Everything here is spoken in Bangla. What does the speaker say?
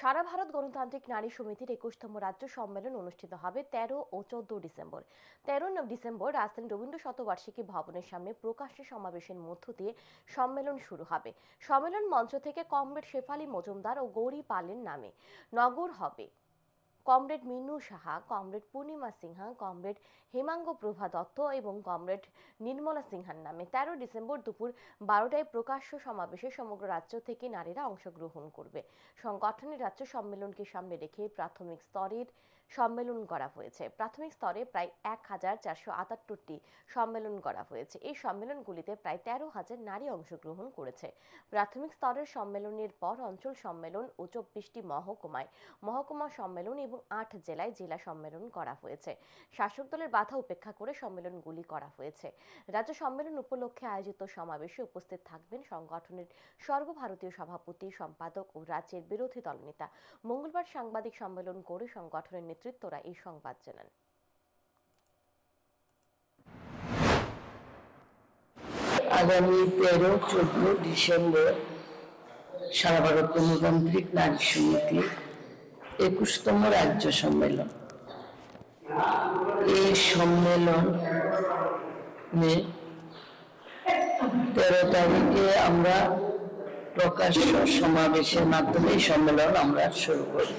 সারা ভারত গণতান্ত্রিক নারী সমিতির একুশতম রাজ্য সম্মেলন অনুষ্ঠিত হবে তেরো ও চোদ্দ ডিসেম্বর। তেরো ডিসেম্বর রাজধানী রবীন্দ্র শতবার্ষিকী ভবনের সামনে প্রকাশ্যে সমাবেশের মধ্য দিয়ে সম্মেলন শুরু হবে। সম্মেলন মঞ্চ থেকে কমরেড শেফালি মজুমদার ও গৌরী পালের নামে। নগর হবে। Comrade Minu Saha, comrade Purnima Sinha, comrade Hemanga Prabha Dutta এবং কমরেড নির্মলা সিনহার নামে তেরো ডিসেম্বর দুপুর বারোটায় প্রকাশ্য সমাবেশে সমগ্র রাজ্য থেকে নারীরা অংশগ্রহণ করবে। সংগঠনের রাজ্য সম্মেলনকে সামনে রেখে প্রাথমিক স্তরের সম্মেলন করা হয়েছে। প্রাথমিক স্তরে প্রায় এক হাজার চারশো আটাত্তরটি সম্মেলন করা হয়েছে। এই সম্মেলনগুলিতে প্রায় তেরো হাজার নারী অংশগ্রহণ করেছে। প্রাথমিক স্তরের সম্মেলনের পর অঞ্চল সম্মেলন ও চব্বিশটি মহকুমায়। মহকুমা সম্মেলন এবং আট জেলায় জেলা সম্মেলন করা হয়েছে। শাসক দলের বাধা উপেক্ষা করে সম্মেলনগুলি করা হয়েছে। রাজ্য সম্মেলন উপলক্ষে আয়োজিত সমাবেশে উপস্থিত থাকবেন সংগঠনের সর্বভারতীয় সভাপতি, সম্পাদক ও রাজ্যের বিরোধী দলনেতা। মঙ্গলবার সাংবাদিক সম্মেলন করে সংগঠনের নেতৃত্বরা এই সংবাদ জানান। আগামী তেরো, চোদ্দ ডিসেম্বর সারা ভারত গণতান্ত্রিক নারী সমিতি একুশতম রাজ্য সম্মেলন। এই সম্মেলন তেরো তারিখে আমরা প্রকাশ্য সমাবেশের মাধ্যমে সম্মেলন আমরা শুরু করি।